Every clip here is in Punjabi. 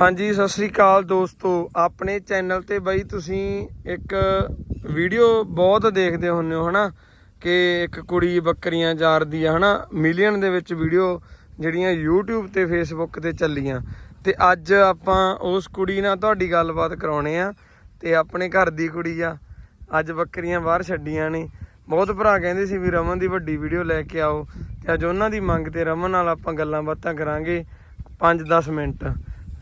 ਹਾਂਜੀ, ਸਤਿ ਸ੍ਰੀ ਅਕਾਲ ਦੋਸਤੋ। ਆਪਣੇ ਚੈਨਲ ਤੇ ਬਈ ਤੁਸੀਂ ਇੱਕ ਵੀਡੀਓ ਬਹੁਤ ਦੇਖਦੇ ਹੁੰਦੇ ਹੋ, ਹਨਾ? ਕਿ ਇੱਕ ਕੁੜੀ ਬੱਕਰੀਆਂ ਚਾਰਦੀ ਆ, ਹਨਾ? ਮਿਲੀਅਨ ਦੇ ਵਿੱਚ ਵੀਡੀਓ ਜਿਹੜੀਆਂ YouTube ਤੇ Facebook ਤੇ ਚੱਲੀਆਂ। ਤੇ ਅੱਜ ਆਪਾਂ ਉਸ ਕੁੜੀ ਨਾਲ ਤੁਹਾਡੀ ਗੱਲਬਾਤ ਕਰਾਉਣੇ ਆ ਤੇ ਆਪਣੇ ਘਰ ਦੀ ਕੁੜੀ ਆ। ਅੱਜ ਬੱਕਰੀਆਂ ਬਾਹਰ ਛੱਡੀਆਂ ਨੇ। ਬਹੁਤ ਭਰਾ ਕਹਿੰਦੇ ਸੀ ਵੀ ਰਮਨ ਦੀ ਵੱਡੀ ਵੀਡੀਓ ਲੈ ਕੇ ਆਓ। ਤੇ ਅੱਜ ਉਹਨਾਂ ਦੀ ਮੰਗ ਤੇ ਰਮਨ ਨਾਲ ਆਪਾਂ ਗੱਲਾਂ ਬਾਤਾਂ ਕਰਾਂਗੇ 5-10 ਮਿੰਟ।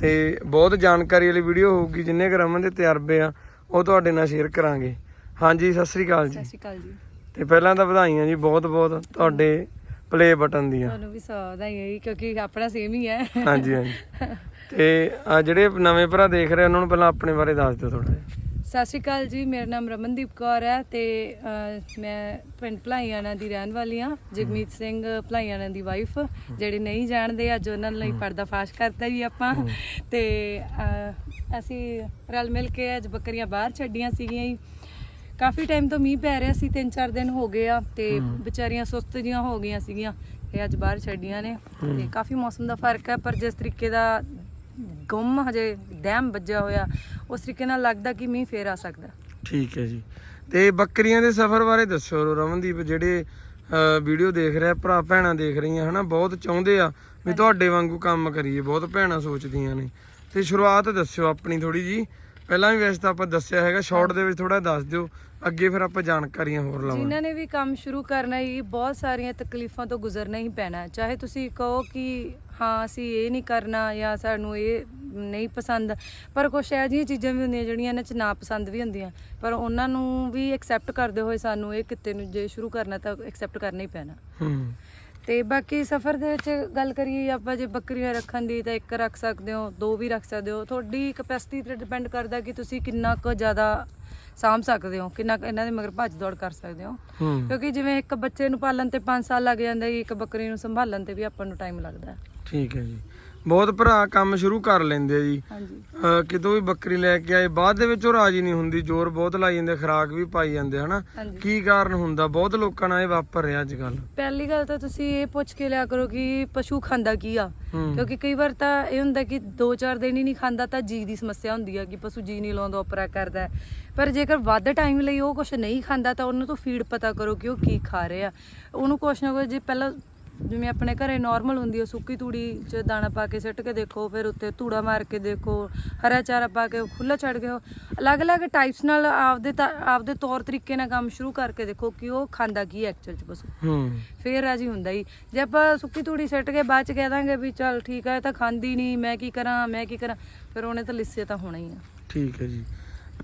ਤੇ ਬਹੁਤ ਜਾਣਕਾਰੀ ਵਾਲੀ ਵੀਡੀਓ ਹੋਊਗੀ ਜਿੰਨੇ ਕੁ ਰਮਨ ਦੇ ਤਜਰਬੇ ਆ ਉਹ ਤੁਹਾਡੇ ਨਾਲ ਸ਼ੇਅਰ ਕਰਾਂਗੇ। ਹਾਂਜੀ ਸਤਿ ਸ੍ਰੀ ਅਕਾਲ ਜੀ। ਸਤਿ ਸ਼੍ਰੀ ਅਕਾਲ ਜੀ। ਤੇ ਪਹਿਲਾਂ ਤਾਂ ਵਧਾਈਆਂ ਜੀ ਬਹੁਤ ਬਹੁਤ ਤੁਹਾਡੇ ਪਲੇ ਬਟਨ ਦੀਆਂ। ਤੁਹਾਨੂੰ ਵੀ ਸੌ ਵਧਾਈਆਂ ਜੀ ਕਿਉਂਕਿ ਆਪਣਾ ਸੇਮ ਹੀ ਹੈ। ਹਾਂਜੀ ਹਾਂਜੀ। ਤੇ ਆ ਜਿਹੜੇ ਨਵੇਂ ਭਰਾ ਦੇਖ ਰਹੇ ਉਹਨਾਂ ਨੂੰ ਪਹਿਲਾਂ ਆਪਣੇ ਬਾਰੇ ਦੱਸ ਦਿਓ ਥੋੜਾ ਜਿਹਾ। ਸਤਿ ਸ਼੍ਰੀ ਅਕਾਲ ਜੀ ਮੇਰਾ ਨਾਮ ਰਮਨਦੀਪ ਕੌਰ ਹੈ ਤੇ ਮੈਂ ਪਿੰਡ ਭਲਾਈਆਣਾ ਦੀ ਰਹਿਣ ਵਾਲੀ ਹਾਂ ਜਗਮੀਤ ਸਿੰਘ ਭਲਾਈਆਣਾ ਦੀ ਵਾਈਫ ਜਿਹੜੇ ਨਹੀਂ ਜਾਣਦੇ ਅੱਜ ਉਹਨਾਂ ਲਈ ਪਰਦਾ ਫਾਸ਼ ਕਰਤਾ ਜੀ ਆਪਾਂ। ਤੇ ਅਸੀਂ ਰਲ ਮਿਲ ਕੇ ਅੱਜ ਬੱਕਰੀਆਂ ਬਾਹਰ ਛੱਡੀਆਂ ਸੀਗੀਆਂ ਜੀ। ਕਾਫੀ ਟਾਈਮ ਤੋਂ ਮੀਂਹ ਪੈ ਰਿਹਾ ਸੀ 3-4 ਦਿਨ ਹੋ ਗਏ ਆ ਤੇ ਵਿਚਾਰੀਆਂ ਸੁਸਤ ਜੀਆਂ ਹੋ ਗਈਆਂ ਸੀਗੀਆਂ ਤੇ ਅੱਜ ਬਾਹਰ ਛੱਡੀਆਂ ਨੇ। ਤੇ ਕਾਫੀ ਮੌਸਮ ਦਾ ਫ਼ਰਕ ਹੈ ਪਰ ਜਿਸ ਤਰੀਕੇ ਦਾ ਗੁੰਮ ਹਜੇ ਡੈਮ ਵੱਜਿਆ ਹੋਇਆ। ਉਸ ਤਰੀਕੇ ਨਾਲ ਲੱਗਦਾ ਕਿ ਮੀਂਹ ਫੇਰ ਆ ਸਕਦਾ। ਠੀਕ ਹੈ ਜੀ। ਤੇ ਬੱਕਰੀਆਂ ਦੇ ਸਫ਼ਰ ਬਾਰੇ ਦੱਸੋ ਰਮਨਦੀਪ ਜਿਹੜੇ ਵੀਡੀਓ ਦੇਖ ਰਿਹਾ ਭਰਾ ਭੈਣਾਂ ਦੇਖ ਰਹੀਆਂ ਹਨਾ? ਬਹੁਤ ਚਾਹੁੰਦੇ ਆ ਵੀ ਤੁਹਾਡੇ ਵਾਂਗੂ ਕੰਮ ਕਰੀਏ। ਬਹੁਤ ਭੈਣਾਂ ਸੋਚਦੀਆਂ ਨੇ। ਤੇ ਸ਼ੁਰੂਆਤ ਦੱਸਿਓ ਆਪਣੀ ਥੋੜੀ ਜੀ। ਪਹਿਲਾਂ ਵੀ ਵੈਸੇ ਤਾਂ ਆਪਾਂ ਦੱਸਿਆ ਹੈਗਾ ਸ਼ਾਰਟ ਦੇ ਵਿੱਚ ਥੋੜਾ ਦੱਸ ਦਿਓ। ਅੱਗੇ ਫਿਰ ਆਪਾਂ ਜਾਣਕਾਰੀਆਂ ਹੋਰ ਲਵਾਂਗੇ। ਜਿਨ੍ਹਾਂ ਨੇ ਵੀ ਕੰਮ ਸ਼ੁਰੂ ਕਰਨਾ ਹੀ ਬਹੁਤ ਸਾਰੀਆਂ ਤਕਲੀਫਾਂ ਤੋਂ ਗੁਜ਼ਰਨਾ ਹੀ ਪੈਣਾ। ਚਾਹੇ ਤੁਸੀਂ ਕਹੋ ਕਿ ਹਾਂ ਅਸੀਂ ਇਹ ਨਹੀਂ ਕਰਨਾ ਜਾਂ ਸਾਨੂੰ ਇਹ ਨਹੀਂ ਪਸੰਦ। ਪਰ ਕੁਛ ਇਹੋ ਜਿਹੀਆਂ ਚੀਜ਼ਾਂ ਵੀ ਹੁੰਦੀਆਂ ਜਿਹੜੀਆਂ ਇਹਨਾਂ 'ਚ ਨਾ ਪਸੰਦ ਵੀ ਹੁੰਦੀਆਂ। ਪਰ ਉਹਨਾਂ ਨੂੰ ਵੀ ਐਕਸੈਪਟ ਕਰਦੇ ਹੋਏ ਸਾਨੂੰ ਇਹ ਕਿੱਤੇ ਨੂੰ ਜੇ ਸ਼ੁਰੂ ਕਰਨਾ ਤਾਂ ਐਕਸੈਪਟ ਕਰਨਾ ਹੀ ਪੈਣਾ। ਹੂੰ। ਤੇ ਬਾਕੀ ਸਫ਼ਰ ਦੇ ਵਿੱਚ ਗੱਲ ਕਰੀਏ ਆਪਾਂ ਜੇ ਬੱਕਰੀਆਂ ਰੱਖਣ ਦੀ ਤਾਂ ਇੱਕ ਰੱਖ ਸਕਦੇ ਹੋ ਦੋ ਵੀ ਰੱਖ ਸਕਦੇ ਹੋ। ਤੁਹਾਡੀ ਕਪੈਸਿਟੀ ਤੇ ਡਿਪੈਂਡ ਕਰਦਾ ਕਿ ਤੁਸੀਂ ਕਿੰਨਾ ਕੁ ਜ਼ਿਆਦਾ ਸਾਂਭ ਸਕਦੇ ਹੋ ਕਿੰਨਾ ਕੁ ਇਹਨਾਂ ਦੇ ਮਗਰ ਭੱਜ ਦੌੜ ਕਰ ਸਕਦੇ ਹੋ। ਕਿਉਂਕਿ ਜਿਵੇਂ ਇੱਕ ਬੱਚੇ ਨੂੰ ਪਾਲਣ ਤੇ 5 ਸਾਲ ਲੱਗ ਜਾਂਦੇ ਇੱਕ ਬੱਕਰੀ ਨੂੰ ਸੰਭਾਲਣ ਤੇ ਵੀ ਆਪਾਂ ਨੂੰ ਟਾਈਮ ਲੱਗਦਾ। ਹੈ। ਠੀਕ ਹੈ ਜੀ। ਬਹੁਤ ਭਰਾ ਕੰਮ ਸ਼ੁਰੂ ਕਰ ਲੈਂਦੇ ਆ ਜੀ। ਹਾਂਜੀ। ਅਹ ਕਿਤੋਂ ਵੀ ਬੱਕਰੀ ਲੈ ਕੇ ਆਏ ਬਾਅਦ ਦੇ ਵਿੱਚ ਉਹ ਰਾਜੀ ਨਹੀਂ ਹੁੰਦੀ ਜ਼ੋਰ ਬਹੁਤ ਲਾਈ ਜਾਂਦੇ ਖਰਾਕ ਵੀ ਪਾਈ ਜਾਂਦੇ ਹਨਾ? ਹਾਂਜੀ। ਕੀ ਕਾਰਨ ਹੁੰਦਾ? ਬਹੁਤ ਲੋਕਾਂ ਨਾਲ ਇਹ ਵਾਪਰ ਰਿਹਾ ਅੱਜ ਕੱਲ ਪਹਿਲੀ ਗੱਲ ਤਾਂ ਤੁਸੀਂ ਇਹ ਪੁੱਛ ਕੇ ਲਿਆ ਕਰੋ ਕਿ ਪਸ਼ੂ ਖਾਂਦਾ ਕੀ ਆ? ਹੂੰ। ਕਿਉਂਕਿ ਕਈ ਵਾਰ ਤਾਂ ਇਹ ਹੁੰਦਾ ਕਿ 2-4 ਦਿਨ ਹੀ ਨਹੀਂ ਖਾਂਦਾ ਤਾਂ ਜੀ ਦੀ ਸਮੱਸਿਆ ਹੁੰਦੀ ਆ ਕਿ ਪਸ਼ੂ ਜੀ ਨਹੀਂ ਲਾਉਂਦਾ ਉਪਰਾ ਕਰਦਾ ਹੈ। ਪਰ ਜੇਕਰ ਵੱਧ ਟਾਈਮ ਲਈ ਉਹ ਕੁਝ ਨਹੀਂ ਖਾਂਦਾ ਤਾਂ ਉਹਨੂੰ ਤੋਂ ਫੀਡ ਪਤਾ ਕਰੋ ਕਿ ਉਹ ਕੀ ਖਾ ਰਿਹਾ। ਉਹਨੂੰ ਕੁਛ ਨਾ ਕੁਛ ਜੇ ਪਹਿਲਾਂ ਜਿਵੇਂ ਆਪਣੇ ਘਰੇ ਨਾਰਮਲ ਹੁੰਦੀ ਹੈ ਸੁੱਕੀ ਤੂੜੀ 'ਚ ਦਾਣਾ ਪਾ ਕੇ ਸਿੱਟ ਕੇ ਦੇਖੋ ਫਿਰ ਉੱਤੇ ਧੂੜਾ ਮਾਰ ਕੇ ਦੇਖੋ ਹਰਾ ਚਾਰਾ ਪਾ ਕੇ ਖੁੱਲਾ ਛੱਡ ਕੇ ਅਲੱਗ-ਅਲੱਗ ਟਾਈਪਸ ਨਾਲ ਆਪਦੇ ਆਪਦੇ ਤੌਰ ਤਰੀਕੇ ਨਾਲ ਕੰਮ ਸ਼ੁਰੂ ਕਰਕੇ ਦੇਖੋ ਕਿ ਉਹ ਖਾਂਦਾ ਕੀ ਐਕਚੁਅਲ 'ਚ ਪਸ਼ੂ। ਹੂੰ। ਫੇਰ ਰਾਜੀ ਹੁੰਦਾ ਹੀ ਜੇ ਆਪਾਂ ਸੁੱਕੀ ਤੂੜੀ ਸਿੱਟ ਕੇ ਬਾਅਦ ਚ ਕਹਿ ਦਾਂਗੇ ਵੀ ਚੱਲ ਠੀਕ ਹੈ ਇਹ ਤਾਂ ਖਾਂਦੀ ਨਹੀਂ ਮੈਂ ਕੀ ਕਰਾਂ ਮੈਂ ਕੀ ਕਰਾਂ ਫਿਰ ਉਹਨੇ ਤਾਂ ਲਿੱਸੇ ਤਾਂ ਹੋਣਾ ਹੀ ਆ। ਠੀਕ ਹੈ ਜੀ।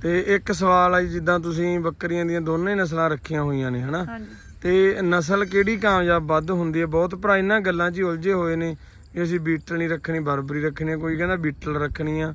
ਤੇ ਇੱਕ ਸਵਾਲ ਆ ਜੀ, ਜਿੱਦਾਂ ਤੁਸੀਂ ਬੱਕਰੀਆਂ ਦੀਆਂ ਦੋਨੇ ਨਸਲਾਂ ਰੱਖੀਆਂ ਹੋਈਆਂ ਨੇ ਹਨਾ? ਹਾਂਜੀ। ਤੇ ਨਸਲ ਕਿਹੜੀ ਕਾਮਯਾਬ ਵੱਧ ਹੁੰਦੀ ਹੈ? ਬਹੁਤ ਭਰਾ ਇਹਨਾਂ ਗੱਲਾਂ 'ਚ ਹੀ ਉਲਝੇ ਹੋਏ ਨੇ ਵੀ ਅਸੀਂ ਬੀਟਲ ਨਹੀਂ ਰੱਖਣੀ ਬਰਬਰੀ ਰੱਖਣੀ ਆ, ਕੋਈ ਕਹਿੰਦਾ ਬੀਟਲ ਰੱਖਣੀ ਆ।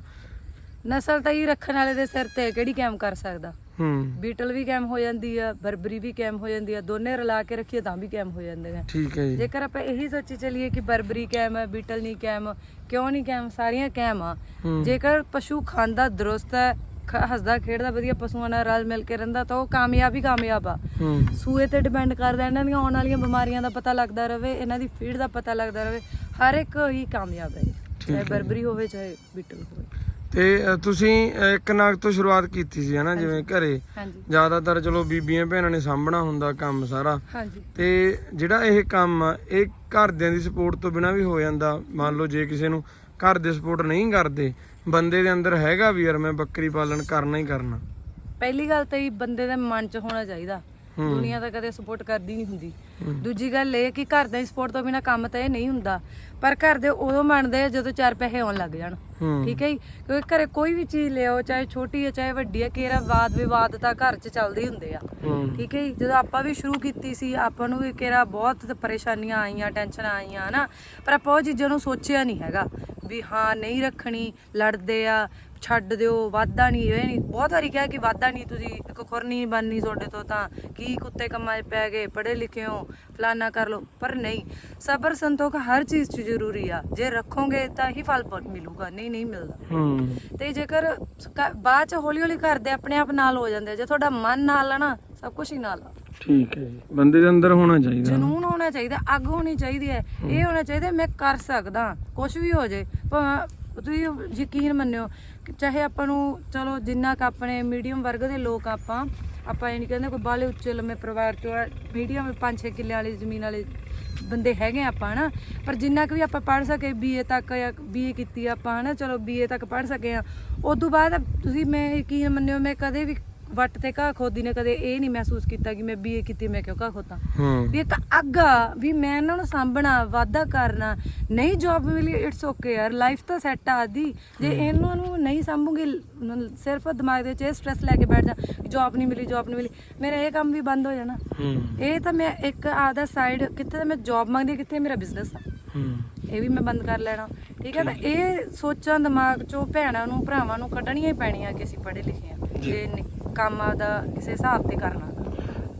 ਨਸਲ ਤਾਂ ਹੀ ਰੱਖਣ ਵਾਲੇ ਦੇ ਸਿਰ ਤੇ ਕਿਹੜੀ ਕੈਮ ਕਰ ਸਕਦਾ? ਹੂੰ। ਬੀਟਲ ਵੀ ਕੈਮ ਹੋ ਜਾਂਦੀ ਆ ਬਰਬਰੀ ਵੀ ਕੈਮ ਹੋ ਜਾਂਦੀ ਆ ਦੋਨੇ ਰਲਾ ਕੇ ਰੱਖੀਏ ਤਾਂ ਵੀ ਕੈਮ ਹੋ ਜਾਂਦੇ ਨੇ। ਠੀਕ ਹੈ ਜੀ। ਜੇਕਰ ਆਪਾਂ ਇਹੀ ਸੋਚੀ ਚੱਲੀਏ ਕਿ ਬਰਬਰੀ ਕੈਮ ਹੈ ਬੀਟਲ ਨਹੀਂ ਕੈਮ ਕਿਉਂ ਨਹੀਂ ਕੈਮ ਸਾਰੀਆਂ ਕੈਮ ਆ। ਹੂੰ। ਜੇਕਰ ਪਸ਼ੂ ਖਾਂਦਾ ਦਰੁਸਤ ਹੈ ਹੱਸਦਾ ਖੇਡਦਾ ਵਧੀਆ ਪਸ਼ੂਆਂ ਨਾਲ ਰਲ ਮਿਲ ਕੇ ਰਹਿੰਦਾ ਤਾਂ ਉਹ ਕਾਮਯਾਬ ਹੀ ਕਾਮਯਾਬ ਆ। ਹੂੰ। ਸੂਏ ਤੇ ਡਿਪੈਂਡ ਕਰਦਾ ਇਹਨਾਂ ਦੀਆਂ ਆਉਣ ਵਾਲੀਆਂ ਬਿਮਾਰੀਆਂ ਦਾ ਪਤਾ ਲੱਗਦਾ ਰਵੇ ਇਹਨਾਂ ਦੀ ਫੀਡ ਦਾ ਪਤਾ ਲੱਗਦਾ ਰਵੇ ਹਰ ਇੱਕ ਹੀ ਕਾਮਯਾਬ ਹੈ। ਚਾਹੇ। ਬਰਬਰੀ ਹੋਵੇ ਚਾਹੇ ਬੀਟਲ ਹੋਵੇ। ਤੇ ਤੁਸੀਂ ਇੱਕ ਨਾਗ ਤੋਂ ਸ਼ੁਰੂਆਤ ਕੀਤੀ ਸੀ ਹਨਾ ਜਿਵੇਂ ਘਰੇ। ਜ਼ਿਆਦਾਤਰ ਚਲੋ ਬੀਬੀਆਂ ਭੈਣਾਂ ਨੇ ਸਾਂਭਣਾ ਹੁੰਦਾ ਕੰਮ ਸਾਰਾ। ਤੇ ਜਿਹੜਾ ਇਹ ਕੰਮ ਆ ਇਹ ਘਰਦਿਆਂ ਦੀ ਸਪੋਰਟ ਤੋਂ ਬਿਨਾ ਵੀ ਹੋ ਜਾਂਦਾ। ਮੰਨ ਲਓ ਜੇ ਕਿਸੇ ਨੂੰ ਘਰ ਦੇ ਸਪੋਰਟ ਨਹੀਂ ਕਰਦੇ ਬੰਦੇ ਦੇ ਅੰਦਰ ਹੈਗਾ ਵੀ ਯਾਰ ਮੈਂ ਬੱਕਰੀ ਪਾਲਣ ਕਰਨਾ ਹੀ ਕਰਨਾ। ਪਹਿਲੀ ਗੱਲ ਤਾਂ ਇਹ ਬੰਦੇ ਦੇ ਮਨ 'ਚ ਹੋਣਾ ਚਾਹੀਦਾ। ਦੁਨੀਆ ਤਾਂ ਕਦੇ ਸਪੋਰਟ ਕਰਦੀ ਨਹੀਂ ਹੁੰਦੀ। ਦੂਜੀ ਗੱਲ ਇਹ ਕਿ ਘਰ ਦੇ ਸਪੋਰਟ ਤੋਂ ਬਿਨਾ ਕੰਮ ਤਾਂ ਇਹ ਨਹੀਂ ਹੁੰਦਾ। ਪਰ ਘਰ ਦੇ ਉਦੋਂ ਮੰਨਦੇ ਆ ਜਦੋਂ ਚਾਰ ਪੈਸੇ ਆਉਣ ਲੱਗ ਜਾਣ। ਠੀਕ ਹੈ ਜੀ? ਕਿਉਂਕਿ ਘਰੇ ਕੋਈ ਵੀ ਚੀਜ਼ ਲਿਆਓ ਚਾਹੇ ਛੋਟੀ ਹੈ ਚਾਹੇ ਵੱਡੀ ਹੈ ਕਿਹੜਾ ਵਾਦ ਵਿਵਾਦ ਤਾਂ ਘਰ 'ਚ ਚੱਲਦੇ ਹੁੰਦੇ ਆ। ਠੀਕ ਹੈ ਜੀ? ਜਦੋਂ ਆਪਾਂ ਵੀ ਸ਼ੁਰੂ ਕੀਤੀ ਸੀ ਆਪਾਂ ਨੂੰ ਵੀ ਕਿਹੜਾ ਬਹੁਤ ਪਰੇਸ਼ਾਨੀਆਂ ਆਈਆਂ ਟੈਨਸ਼ਨਾਂ ਆਈਆਂ ਹਨਾ? ਪਰ ਆਪਾਂ ਉਹ ਚੀਜ਼ਾਂ ਨੂੰ ਸੋਚਿਆ ਨਹੀਂ ਹੈਗਾ। ਵੀ ਹਾਂ ਨਹੀਂ ਰੱਖਣੀ ਲੜਦੇ ਆ ਛੱਡ ਦਿਓ ਵਾਦਾ ਨਹੀਂ ਇਹ ਨਹੀਂ ਬਹੁਤ ਵਾਰੀ ਕਿਹਾ ਕਿ ਵਾਦਾ ਨਹੀਂ ਤੁਸੀਂ ਇੱਕ ਖੁਰ ਨਹੀਂ ਬਣਨੀ ਤੁਹਾਡੇ ਤੋਂ ਤਾਂ ਕੀ ਕੁੱਤੇ ਕੰਮਾਂ 'ਚ ਪੈ ਗਏ ਪੜ੍ਹੇ ਲਿਖੇ ਹੋ ਫਲਾਨਾ ਕਰ ਲਓ। ਪਰ ਨਹੀਂ ਸਬਰ ਸੰਤੋਖ ਹਰ ਚੀਜ਼ 'ਚ ਜ਼ਰੂਰੀ ਆ। ਜੇ ਰੱਖੋਗੇ ਤਾਂ ਹੀ ਫਲ ਮਿਲੂਗਾ ਨਹੀਂ ਨਹੀਂ ਮਿਲਦਾ। ਤੇ ਜੇਕਰ ਬਾਅਦ ਚ ਹੌਲੀ ਹੌਲੀ ਕਰਦੇ ਆਪਣੇ ਆਪ ਨਾਲ ਹੋ ਜਾਂਦੇ। ਜੇ ਤੁਹਾਡਾ ਮਨ ਨਾਲ ਆ ਨਾ ਸਭ ਕੁਝ ਹੀ ਨਾਲ ਆ। ਠੀਕ ਹੈ ਜੀ। ਬੰਦੇ ਦੇ ਅੰਦਰ ਹੋਣਾ ਚਾਹੀਦਾ ਜਨੂਨ ਹੋਣਾ ਚਾਹੀਦਾ ਅੱਗ ਹੋਣੀ ਚਾਹੀਦੀ ਹੈ। ਇਹ ਹੋਣਾ ਚਾਹੀਦਾ ਮੈਂ ਕਰ ਸਕਦਾ ਕੁਝ ਵੀ ਹੋ ਜੇ। ਭਾਵੇਂ ਤੁਸੀਂ ਯਕੀਨ ਮੰਨਿਓ ਚਾਹੇ ਆਪਾਂ ਨੂੰ, ਚਲੋ, ਜਿੰਨਾ ਕ ਆਪਣੇ ਮੀਡੀਅਮ ਵਰਗ ਦੇ ਲੋਕ ਆਪਾਂ ਆਪਾਂ ਇਹ ਨਹੀਂ ਕਹਿੰਦੇ ਕੋਈ ਬਾਲੇ ਉੱਚੇ ਲੰਮੇ ਪਰਿਵਾਰ ਚੋਂ ਮੀਡੀਅਮ 5-6 ਕਿੱਲੇ ਵਾਲੀ ਜ਼ਮੀਨ ਵਾਲੇ ਬੰਦੇ ਹੈਗੇ ਆ ਆਪਾਂ, ਹਨਾ? ਪਰ ਜਿੰਨਾ ਕੁ ਵੀ ਆਪਾਂ ਪੜ੍ਹ ਸਕੇ ਬੀਏ ਤੱਕ ਜਾਂ ਬੀਏ ਕੀਤੀ ਆ ਆਪਾਂ, ਹਨਾ? ਚਲੋ ਬੀਏ ਤੱਕ ਪੜ੍ਹ ਸਕੇ ਆ। ਉਸ ਤੋਂ ਬਾਅਦ ਤੁਸੀਂ ਮੈਂ ਕੀ ਮੰਨਿਓ, ਮੈਂ ਕਦੇ ਵੀ ਵੱਟ ਤੇ ਘਾਹ ਖੋਦੀ ਨੇ ਕਦੇ ਇਹ ਨਹੀਂ ਮਹਿਸੂਸ ਕੀਤਾ ਕਿ ਮੈਂ ਬੀਏ ਕੀਤੀ ਮੈਂ ਕਿਉਂ ਘਾਹ ਖੋਤਾਂ? ਹੂੰ। ਵੀ ਇੱਕ ਅੱਗਾ ਵੀ ਮੈਂ ਇਹਨਾਂ ਨੂੰ ਸਾਂਭਣਾ ਵਾਅਦਾ ਕਰਨਾ ਨਹੀਂ ਜੌਬ ਮਿਲੀ ਇਟਸ ਓਕੇ ਯਾਰ ਲਾਈਫ ਤਾਂ ਸੈੱਟ ਆ ਦੀ ਜੇ ਇਹਨਾਂ ਨੂੰ ਨਹੀਂ ਸਾਂਭੂਗੀ ਸਿਰਫ ਦਿਮਾਗ ਦੇ ਵਿੱਚ ਇਹ ਸਟ੍ਰੈਸ ਲੈ ਕੇ ਬੈਠ ਜਾ ਜੌਬ ਨਹੀਂ ਮਿਲੀ ਜੌਬ ਨਹੀਂ ਮਿਲੀ ਮੇਰਾ ਇਹ ਕੰਮ ਵੀ ਬੰਦ ਹੋ ਜਾਣਾ। ਇਹ ਤਾਂ ਮੈਂ ਇੱਕ ਆਦਾ ਸਾਈਡ ਕਿੱਥੇ ਤਾਂ ਮੈਂ ਜੌਬ ਮੰਗਦੀ ਕਿੱਥੇ ਮੇਰਾ ਬਿਜ਼ਨਸ ਆ। ਇਹ ਵੀ ਮੈਂ ਬੰਦ ਕਰ ਲੈਣਾ। ਠੀਕ ਹੈ ਤਾਂ ਇਹ ਸੋਚਾਂ ਦਿਮਾਗ ਚੋਂ ਭੈਣਾਂ ਨੂੰ ਭਰਾਵਾਂ ਨੂੰ ਕੱਢਣੀਆਂ ਹੀ ਪੈਣੀਆਂ ਕਿ ਅਸੀਂ ਪੜ੍ਹੇ ਲਿਖੇ ਆ ਜੀ। ਕੰਮ ਆਦਾ ਕਿਸੇ ਹਿਸਾਬ ਤੇ ਕਰਨਾ।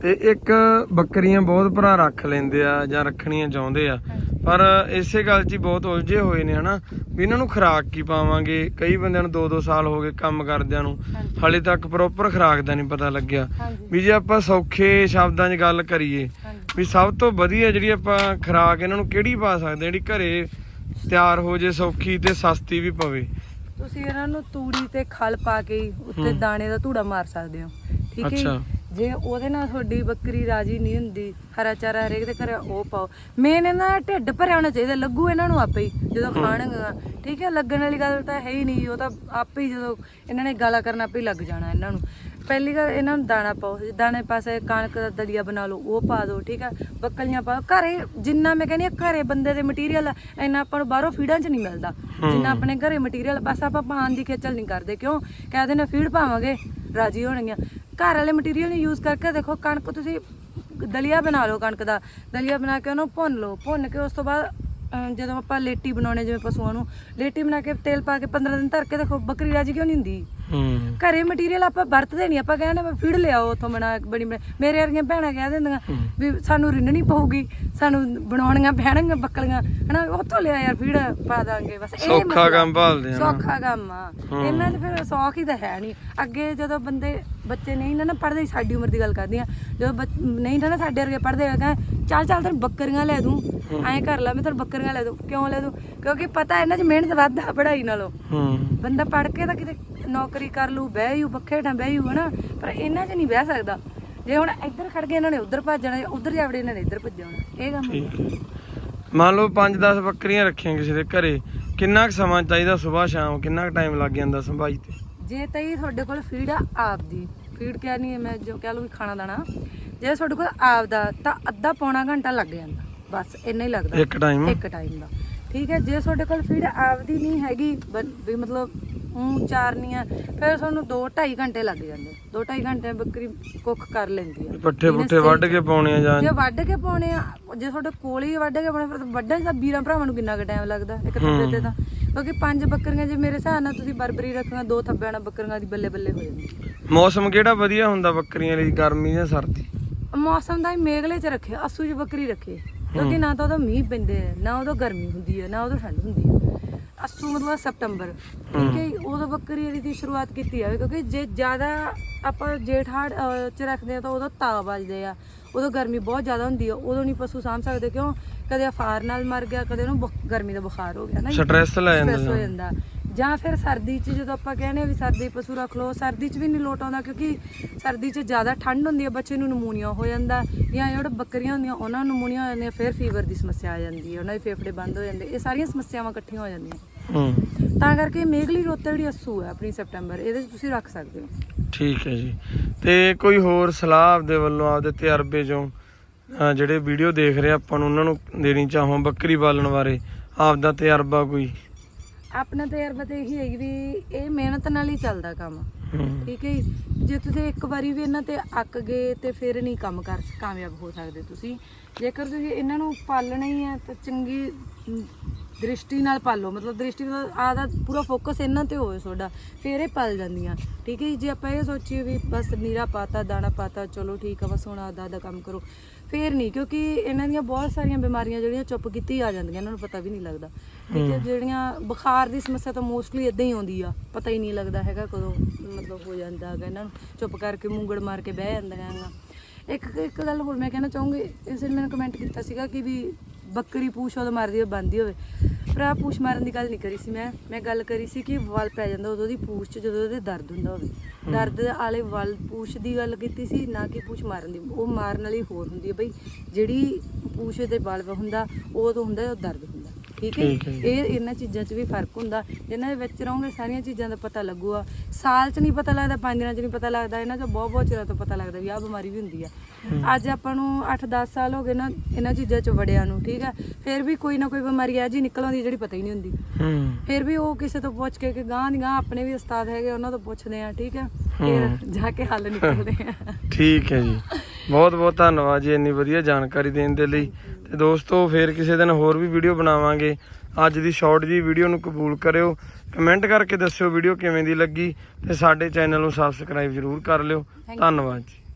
ਤੇ ਇੱਕ ਬੱਕਰੀਆਂ ਬਹੁਤ ਭਰਾ ਰੱਖ ਲੈਂਦੇ ਆ ਜਾਂ ਰੱਖਣੀਆਂ ਚਾਹੁੰਦੇ ਆ। ਪਰ ਇਸੇ ਗੱਲ 'ਚ ਹੀ ਬਹੁਤ ਉਲਝੇ ਹੋਏ ਨੇ ਹਨਾ ਵੀ ਇਹਨਾਂ ਨੂੰ ਖੁਰਾਕ ਕੀ ਪਾਵਾਂਗੇ? ਕਈ ਬੰਦਿਆਂ ਨੂੰ 2-2 ਸਾਲ ਹੋ ਗਏ ਕੰਮ ਕਰਦਿਆਂ ਨੂੰ ਹਾਲੇ ਤੱਕ ਪ੍ਰੋਪਰ ਖੁਰਾਕ ਦਾ ਨਹੀਂ ਪਤਾ ਲੱਗਿਆ। ਵੀ ਜੇ ਆਪਾਂ ਸੌਖੇ ਸ਼ਬਦਾਂ 'ਚ ਗੱਲ ਕਰੀਏ ਵੀ ਸਭ ਤੋਂ ਵਧੀਆ ਜਿਹੜੀ ਆਪਾਂ ਖੁਰਾਕ ਇਹਨਾਂ ਨੂੰ ਕਿਹੜੀ ਪਾ ਸਕਦੇ ਜਿਹੜੀ ਘਰੇ ਤਿਆਰ ਹੋ ਜੇ ਸੌਖੀ ਤੇ ਸਸਤੀ ਵੀ ਪਵੇ। ਤੁਸੀਂ ਇਹਨਾਂ ਨੂੰ ਤੂੜੀ ਤੇ ਖਲ ਪਾ ਕੇ ਹੀ ਉੱਤੇ ਹੂੰ। ਦਾਣੇ ਦਾ ਧੂੜਾ ਮਾਰ ਸਕਦੇ ਹੋ ਠੀਕ ਹੈ ਅੱਛਾ। ਜੀ? ਜੇ ਉਹਦੇ ਨਾਲ ਤੁਹਾਡੀ ਬੱਕਰੀ ਰਾਜੀ ਨਹੀਂ ਹੁੰਦੀ ਹਰਾ ਚਾਰਾ ਹਰੇਕ ਦੇ ਘਰੇ ਉਹ ਪਾਓ ਮੇਨ ਇਹਨਾਂ ਦਾ ਢਿੱਡ ਭਰਿਆ ਹੋਣਾ ਚਾਹੀਦਾ ਲੱਗੂ ਇਹਨਾਂ ਨੂੰ ਆਪੇ ਹੀ ਜਦੋਂ ਖਾਣਗੇ ਠੀਕ ਹੈ ਲੱਗਣ ਵਾਲੀ ਗੱਲ ਤਾਂ ਹੈ ਹੀ ਨਹੀਂ ਉਹ ਤਾਂ ਆਪੇ ਹੀ ਜਦੋਂ ਇਹਨਾਂ ਨੇ ਗਾਲਾ ਕਰਨਾ ਆਪੇ ਹੀ ਲੱਗ ਜਾਣਾ ਇਹਨਾਂ ਨੂੰ ਪਹਿਲੀ ਗੱਲ ਇਹਨਾਂ ਨੂੰ ਦਾਣਾ ਪਾਓ ਜੇ ਦਾਣੇ ਪਾਸੇ ਕਣਕ ਦਾ ਦਲੀਆ ਬਣਾ ਲਓ ਉਹ ਪਾ ਦਿਓ ਠੀਕ ਹੈ ਬੱਕਲੀਆਂ ਪਾਓ ਘਰੇ ਜਿੰਨਾ ਮੈਂ ਕਹਿੰਦੀ ਹਾਂ ਘਰੇ ਬੰਦੇ ਦੇ ਮਟੀਰੀਅਲ ਇੰਨਾ ਆਪਾਂ ਨੂੰ ਬਾਹਰੋਂ ਫੀਡਾਂ 'ਚ ਨਹੀਂ ਮਿਲਦਾ। ਜਿੰਨਾ ਆਪਣੇ ਘਰੇ ਮਟੀਰੀਅਲ ਬਸ ਆਪਾਂ ਪਾਣ ਦੀ ਖੇਚਲ ਨਹੀਂ ਕਰਦੇ। ਕਿਉਂ? ਕਹਿੰਦੇ ਨੇ ਫੀਡ ਪਾਵਾਂਗੇ ਰਾਜੀ ਹੋਣਗੀਆਂ। ਘਰ ਵਾਲੇ ਮਟੀਰੀਅਲ ਨੂੰ ਯੂਜ਼ ਕਰਕੇ ਦੇਖੋ ਕਣਕ ਤੁਸੀਂ ਦਲੀਆ ਬਣਾ ਲਓ ਕਣਕ ਦਾ। ਦਲੀਆ ਬਣਾ ਕੇ ਉਹਨੂੰ ਭੁੰਨ ਲਓ ਭੁੰਨ ਕੇ ਉਸ ਤੋਂ ਬਾਅਦ ਜਦੋਂ ਆਪਾਂ ਲੇਟੀ ਬਣਾਉਣੇ ਜਿਵੇਂ ਪਸ਼ੂਆਂ ਨੂੰ ਲੇਟੀ ਬਣਾ ਕੇ ਤੇਲ ਪਾ ਕੇ 15 ਦਿਨ ਧਰ ਕੇ ਦੇਖੋ ਬੱਕਰੀ ਰਾਜੀ ਕਿਉਂ ਨਹੀਂ ਹੁੰਦੀ? ਹੂੰ। ਘਰੇ ਮਟੀਰੀਅਲ ਆਪਾਂ ਵਰਤਦੇ ਨਹੀਂ ਆਪਾਂ ਕਹਿੰਦੇ ਫੀਡ ਲਿਆਓ ਉੱਥੋਂ ਬਣਾ ਬਣੀ ਬਣਾ- ਮੇਰੇ ਵਰਗੀਆਂ ਭੈਣਾਂ ਕਹਿ ਦਿੰਦੀਆਂ ਵੀ ਸਾਨੂੰ ਰਿੰਨਣੀ ਪਊਗੀ ਸਾਨੂੰ ਬਣਾਉਣੀਆਂ ਪੈਣਗੀਆਂ ਬੱਕਲੀਆਂ ਹਨਾ ਉੱਥੋਂ ਲਿਆ ਯਾਰ ਫੀਡ ਪਾ ਦਾਂਗੇ ਬਸ ਇਹ ਸੌਖਾ ਮਸਲਾ। ਕੰਮ ਭਾਲਦੇ ਆ ਨਾ। ਸੌਖਾ ਕੰਮ ਆ। ਇਹਨਾਂ 'ਚ ਫਿਰ ਸੌਖ ਹੀ ਤਾਂ ਹੈ ਨਹੀਂ। ਅੱਗੇ ਜਦੋਂ ਬੰਦੇ ਬੱਚੇ ਨਹੀਂ ਨਾ ਨਾ ਪੜ੍ਹਦੇ ਸਾਡੀ ਉਮਰ ਦੀ ਗੱਲ ਕਰਦੀ ਆ। ਜਦੋਂ ਬੱਚ- ਨਹੀਂ ਨਾ ਨਾ ਸਾਡੇ ਵਰਗੇ ਪੜ੍ਹਦੇ ਹੋਏ ਕਹਿੰਦੇ ਚੱਲ ਚੱਲ ਤੈਨੂੰ ਬੱਕਰੀਆਂ ਲੈ ਦੂੰ। ਐਂ ਕਰ ਲੈ ਮੈਂ ਤੈਨੂੰ ਬੱਕਰੀਆਂ ਲੈ ਦੂੰ। ਕਿਉਂ ਲੈ ਦੂੰ? ਕਿਉਂਕਿ ਪਤਾ ਇਹਨਾਂ 'ਚ ਮਿਹਨਤ ਵੱਧ ਆ ਪੜ੍ਹਾਈ ਨਾਲੋਂ। ਹੂੰ। ਬੰਦਾ ਪੜ੍ਹ ਕੇ ਤਾਂ ਕਿਤੇ ਨੌਕਰੀ ਕਰ ਲੂ ਬਹਿ ਜੂ ਪੱਖੇ ਹੇਠਾਂ ਬਹਿ ਜੂ ਹਨਾ? ਪਰ ਇਹਨਾਂ 'ਚ ਨਹੀਂ ਬਹਿ ਸਕਦਾ। ਜੇ ਹੁਣ ਇੱਧਰ ਖੜ ਗਏ ਇਹਨਾਂ ਨੇ ਉੱਧਰ ਭੱਜ ਜਾਣਾ ਉੱਧਰ ਜਾਵੜੇ ਇਹਨਾਂ ਨੇ ਇੱਧਰ ਭੱਜ ਜਾਣਾ ਇਹ ਕੰਮ ਹੈ। ਮੰਨ ਲਓ 5-10 ਬੱਕਰੀਆਂ ਰੱਖੀਆਂ ਕਿਸੇ ਦੇ ਘਰੇ ਕਿੰਨਾ ਕੁ ਸਮਾਂ ਚਾਹੀਦਾ ਸਵੇਰ ਸ਼ਾਮ? ਕਿੰਨਾ ਕੁ ਟਾਈਮ ਲੱਗ ਜਾਂਦਾ ਸੰਭਾਈ ਤੇ? ਜੇ ਤਾਂ ਹੀ ਤੁਹਾਡੇ ਕੋਲ ਫੀਡ ਆ ਆਪਦੀ ਫੀਡ ਕਿਆ ਨਹੀਂ ਮੈਂ ਜੋ ਕਹਿ ਲੂ ਵੀ ਖਾਣਾ ਦਾਣਾ। ਜੇ ਤੁਹਾਡੇ ਕੋਲ ਆਪਦਾ ਤਾਂ ਅੱਧਾ ਪੌਣਾ ਘੰਟਾ ਲੱਗ ਜਾਂਦਾ। ਬਸ ਇੰਨਾ ਹੀ ਲੱਗਦਾ। ਇੱਕ ਟਾਈਮ ਇੱਕ ਟਾਈਮ ਦਾ। ਠੀਕ ਹੈ ਜੇ ਤੁਹਾਡੇ ਕੋਲ ਫੀਡ ਆਪਦੀ ਨਹੀਂ ਹੈਗੀ ਵੀ ਮਤਲਬ ਉਹ ਚਾਰਨੀਆਂ ਫਿਰ ਤੁਹਾਨੂੰ 2 2.5 ਘੰਟੇ ਲੱਗ ਜਾਂਦੇ। 2 2.5 ਘੰਟੇ ਬੱਕਰੀ ਕੁੱਕ ਕਰ ਲੈਂਦੀ ਹੈ ਪੱਠੇ ਪੁੱਠੇ ਵੱਢ ਕੇ ਪਾਉਣੇ ਆ ਜਾਂ ਜੇ ਵੱਢ ਕੇ ਪਾਉਣੇ ਆ ਜੇ ਤੁਹਾਡੇ ਕੋਲ ਹੀ ਵੱਢ ਕੇ ਪਾਉਣੇ ਫਿਰ ਵੱਢਣ ਦਾ ਵੀਰਾਂ ਭਰਾਵਾਂ ਨੂੰ ਕਿੰਨਾ ਕੁ ਟਾਈਮ ਲੱਗਦਾ ਇੱਕ ਥੱਬੇ ਤੇ ਤਾਂ। ਕਿਉਂਕਿ ਪੰਜ ਬੱਕਰੀਆਂ ਜੇ ਮੇਰੇ ਹਿਸਾਬ ਨਾਲ ਤੁਸੀਂ ਬਰਬਰੀ ਰੱਖਣਾ ਦੋ ਥੱਬਿਆਂ ਨਾਲ ਬੱਕਰੀਆਂ ਦੀ ਬੱਲੇ ਬੱਲੇ ਹੋ ਜਾਂਦੀ। ਮੌਸਮ ਕਿਹੜਾ ਵਧੀਆ ਹੁੰਦਾ ਬੱਕਰੀਆਂ ਲਈ ਗਰਮੀ ਜਾਂ ਸਰਦੀ? ਮੌਸਮ ਦਾ ਹੀ ਮੇਘਲੇ ਚ ਰੱਖਿਆ ਅਸੂ ਚ ਬੱਕਰੀ ਰੱਖੇ। ਕਿਉਂਕਿ ਨਾ ਤਾਂ ਉਹਦਾ ਮੀਂਹ ਪੈਂਦੇ ਆ ਨਾ ਉਹਦਾ ਗਰਮੀ ਹੁੰਦੀ ਹੈ ਨਾ ਉਹਦਾ ਠੰਡ ਹੁੰਦੀ ਹੈ ਅਸੂ ਮਤਲਬ ਸਪਟੰਬਰ ਠੀਕ ਹੈ ਉਦੋਂ ਬੱਕਰੀ ਦੀ ਸ਼ੁਰੂਆਤ ਕੀਤੀ ਜਾਵੇ ਕਿਉਂਕਿ ਜੇ ਜ਼ਿਆਦਾ ਆਪਾਂ ਜੇਠ ਹਾੜ ਚ ਰੱਖਦੇ ਆ ਤਾਂ ਉਦੋਂ ਤਾ ਵੱਜਦੇ ਆ। ਉਦੋਂ ਗਰਮੀ ਬਹੁਤ ਜ਼ਿਆਦਾ ਹੁੰਦੀ ਆ ਉਦੋਂ ਨਹੀਂ ਪਸ਼ੂ ਸਾਂਭ ਸਕਦੇ ਕਿਉਂ? ਕਦੇ ਅਫਾਰ ਨਾਲ ਮਰ ਗਿਆ ਕਦੇ ਉਹਨੂੰ ਗਰਮੀ ਦਾ ਬੁਖਾਰ ਹੋ ਗਿਆ ਨਾ। ਸਟ੍ਰੈਸ ਲੈ ਜਾਂਦਾ ਜਾਂ- ਫਿਰ ਸਰਦੀ 'ਚ ਜਦੋਂ ਆਪਾਂ ਕਹਿੰਦੇ ਆ ਵੀ ਸਰਦੀ ਪਸ਼ੂ ਰੱਖ ਲਓ ਸਰਦੀ 'ਚ ਵੀ ਨਹੀਂ ਲੋਟ ਆਉਂਦਾ ਕਿਉਂਕਿ ਸਰਦੀ 'ਚ ਜ਼ਿਆਦਾ ਠੰਡ ਹੁੰਦੀ ਹੈ ਬੱਚੇ ਨੂੰ ਨਮੂਨੀਆ ਹੋ ਜਾਂਦਾ। ਜਾਂ ਜਿਹੜੇ ਬੱਕਰੀਆਂ ਹੁੰਦੀਆਂ ਉਹਨਾਂ ਨੂੰ ਨਮੂਨੀਆ ਹੋ ਜਾਂਦੀਆਂ ਫਿਰ ਫੀਵਰ ਦੀ ਸਮੱਸਿਆ ਆ ਜਾਂਦੀ ਹੈ ਉਹਨਾਂ ਦੇ ਫੇਫੜੇ ਬੰਦ ਹੋ ਜਾਂਦੇ ਇਹ ਸਾਰੀਆਂ ਸਮੱਸਿਆਵਾਂ ਇਕੱਠੀਆਂ ਹੋ ਜਾਂਦੀਆਂ। ਹੂੰ। ਤਾਂ ਕਰਕੇ ਮੇਘਲੀ ਰੁੱਤ ਜਿਹੜੀ ਅਸੂ ਹੈ ਆਪਣੀ ਸਪਟੈਂਬਰ ਇਹਦੇ 'ਚ ਤੁਸੀਂ ਰੱਖ ਸਕਦੇ ਹੋ। ਠੀਕ ਹੈ ਜੀ। ਤੇ ਕੋਈ ਹੋਰ ਸਲਾਹ ਆਪਦੇ ਵੱਲੋਂ ਆਪਦੇ ਤਜਰਬੇ ਚੋਂ ਅਹ ਜਿਹੜੇ ਵੀਡੀਓ ਦੇਖ ਰਹੇ ਆਪਾਂ ਨੂੰ ਉਹਨਾਂ ਨੂੰ ਦੇਣੀ ਚਾਹੋ ਬੱਕਰੀ ਪਾਲਣ ਬਾਰੇ? ਆਪਦਾ ਤਜਰਬਾ ਕੋਈ? ਆਪਣਾ ਤਜਰਬਾ ਤੇ ਇਹੀ ਹੈ ਵੀ ਇਹ ਮਿਹਨਤ ਨਾਲ ਹੀ ਚੱਲਦਾ ਕੰਮ। ਹੂੰ। ਠੀਕ ਹੈ ਜੀ। ਜੇ ਤੁਸੀਂ ਇੱਕ ਵਾਰੀ ਵੀ ਇਹਨਾਂ ਤੇ ਅੱਕ ਗਏ ਤੇ ਫਿਰ ਨਹੀਂ ਕੰਮ ਕਰ ਕਾਮਯਾਬ ਹੋ ਸਕਦੇ ਤੁਸੀਂ। ਜੇਕਰ ਤੁਸੀਂ ਇਹਨਾਂ ਨੂੰ ਪਾਲਣਾ ਹੀ ਹੈ ਤਾਂ ਚੰਗੀ ਅਮ, ਦ੍ਰਿਸ਼ਟੀ ਨਾਲ ਪਾਲੋ ਮਤਲਬ ਦ੍ਰਿਸ਼ਟੀ ਨਾਲ ਆਦਾ ਪੂਰਾ ਫੋਕਸ ਇਹਨਾਂ ਤੇ ਹੋਵੇ ਤੁਹਾਡਾ ਫਿਰ ਇਹ ਪਲ ਜਾਂਦੀਆਂ। ਠੀਕ ਹੈ ਜੀ। ਆਪਾਂ ਇਹ ਸੋਚੀਏ ਵੀ ਬਸ ਨੀਰਾ ਪਾਤਾ ਦਾਣਾ ਪਾਤਾ ਚਲੋ ਠੀਕ ਆ ਬਸ ਹੁਣ ਆਦਾ ਆਦਾ ਕੰਮ ਕਰੋ। ਫੇਰ ਨਹੀਂ ਕਿਉਂਕਿ ਇਹਨਾਂ ਦੀਆਂ ਬਹੁਤ ਸਾਰੀਆਂ ਬਿਮਾਰੀਆਂ ਜਿਹੜੀਆਂ ਚੁੱਪ ਕੀਤੀ ਆ ਜਾਂਦੀਆਂ ਇਹਨਾਂ ਨੂੰ ਪਤਾ ਵੀ ਨਹੀਂ ਲੱਗਦਾ। ਠੀਕ ਹੈ ਜਿਹੜੀਆਂ ਬੁਖਾਰ ਦੀ ਸਮੱਸਿਆ ਤਾਂ ਮੋਸਟਲੀ ਇਦਾਂ ਹੀ ਆਉਂਦੀ ਆ ਪਤਾ ਹੀ ਨਹੀਂ ਲੱਗਦਾ ਹੈਗਾ ਕਦੋਂ ਮਤਲਬ ਹੋ ਜਾਂਦਾ ਹੈਗਾ ਇਹਨਾਂ ਨੂੰ ਚੁੱਪ ਕਰਕੇ ਮੂੰਗੜ ਮਾਰ ਕੇ ਬਹਿ ਜਾਂਦੀਆਂ ਹੈਗਾ ਇੱਕ ਇੱਕ ਗੱਲ ਹੋਰ ਮੈਂ ਕਹਿਣਾ ਚਾਹੂੰਗੀ ਇਸ ਨੇ ਮੈਨੂੰ ਕਮੈਂਟ ਕੀਤਾ ਸੀਗਾ ਕਿ ਵੀ ਬੱਕਰੀ ਪੂਛ ਉਹਦਾ ਮਾਰਦੀ ਹੋਵੇ ਬੰਦੀ ਹੋਵੇ। ਭਰਾ ਪੂਛ ਮਾਰਨ ਦੀ ਗੱਲ ਨਹੀਂ ਕਰੀ ਸੀ ਮੈਂ। ਮੈਂ ਗੱਲ ਕਰੀ ਸੀ ਕਿ ਵਾਲ ਪੈ ਜਾਂਦਾ ਉਦੋਂ ਦੀ ਪੂਛ 'ਚ ਜਦੋਂ ਉਹਦੇ ਦਰਦ ਹੁੰਦਾ ਹੋਵੇ ਦਰਦ ਵਾਲੇ ਵਾਲ ਪੂਛ ਦੀ ਗੱਲ ਕੀਤੀ ਸੀ ਨਾ ਕਿ ਪੂਛ ਮਾਰਨ ਦੀ। ਉਹ ਮਾਰਨ ਵਾਲੀ ਹੋਰ ਹੁੰਦੀ ਹੈ ਬਈ ਜਿਹੜੀ ਪੂਛ ਦੇ ਵਾਲ ਹੁੰਦਾ ਉਹ ਤੋਂ ਹੁੰਦਾ ਉਹ ਦਰਦ ਹੁੰਦਾ। ਠੀਕ ਹੈ ਠੀਕ ਹੈ ਜੀ। ਇਹ ਇਹਨਾਂ ਚੀਜ਼ਾਂ 'ਚ ਵੀ ਫ਼ਰਕ ਹੁੰਦਾ। ਇਹਨਾਂ ਦੇ ਵਿੱਚ ਰਹੋਗੇ ਸਾਰੀਆਂ ਚੀਜ਼ਾਂ ਦਾ ਪਤਾ ਲੱਗੂਗਾ। ਸਾਲ 'ਚ ਨਹੀਂ ਪਤਾ ਲੱਗਦਾ ਪੰਜ ਦਿਨਾਂ 'ਚ ਨਹੀਂ ਪਤਾ ਲੱਗਦਾ। ਇਹਨਾਂ 'ਚ ਬਹੁਤ ਬਹੁਤ ਚਿਰਾਂ ਤੋਂ ਪਤਾ ਲੱਗਦਾ ਵੀ ਆਹ ਬਿਮਾਰੀ ਵੀ ਹੁੰਦੀ ਆ। ਅੱਜ ਆਪਾਂ ਨੂੰ 8-10 ਸਾਲ ਹੋ ਗਏ ਨਾ ਇਹਨਾਂ ਚੀਜ਼ਾਂ 'ਚ ਵੜਿਆ ਨੂੰ ਠੀਕ ਆ ਫਿਰ ਵੀ ਕੋਈ ਨਾ ਕੋਈ ਬਿਮਾਰੀ ਆ ਜੀ ਨਿਕਲ ਆਉਂਦੀ ਜਿਹੜੀ ਪਤਾ ਹੀ ਨਹੀਂ ਹੁੰਦੀ। ਹੂੰ। ਫਿਰ ਵੀ ਉਹ ਕਿਸੇ ਤੋਂ ਪੁੱਛ ਕੇ ਕਿ ਗਾਂ ਦੀ ਗਾਂ ਆਪਣੇ ਵੀ ਉਸਤਾਦ ਹੈਗੇ ਉਹਨਾਂ ਤੋਂ ਪੁੱਛਦੇ ਆ ਠੀਕ ਆ ਫਿਰ ਜਾ ਕੇ ਹੱਲ ਨਿਕਲਦੇ ਆ। ਠੀਕ ਹੈ ਜੀ। ਬਹੁਤ ਬਹੁਤ ਧੰਨਵਾਦ ਜੀ ਇੰਨੀ ਵਧੀਆ ਜਾਣਕਾਰੀ ਦੇਣ ਦੇ ਲਈ। ਤੇ ਦੋਸਤੋ ਫੇਰ ਕਿਸੇ ਦਿਨ ਹੋਰ ਵੀ ਵੀਡੀਓ ਬਣਾਵਾਂਗੇ। ਅੱਜ ਦੀ ਸ਼ਾਰਟ ਜੀ ਵੀਡੀਓ ਨੂੰ ਕਬੂਲ ਕਰਿਓ। ਕਮੈਂਟ ਕਰਕੇ ਦੱਸਿਓ ਵੀਡੀਓ ਕਿਵੇਂ ਦੀ ਲੱਗੀ ਤੇ ਸਾਡੇ ਚੈਨਲ ਨੂੰ ਸਬਸਕ੍ਰਾਈਬ ਜ਼ਰੂਰ ਕਰ ਲਿਓ. ਧੰਨਵਾਦ ਜੀ।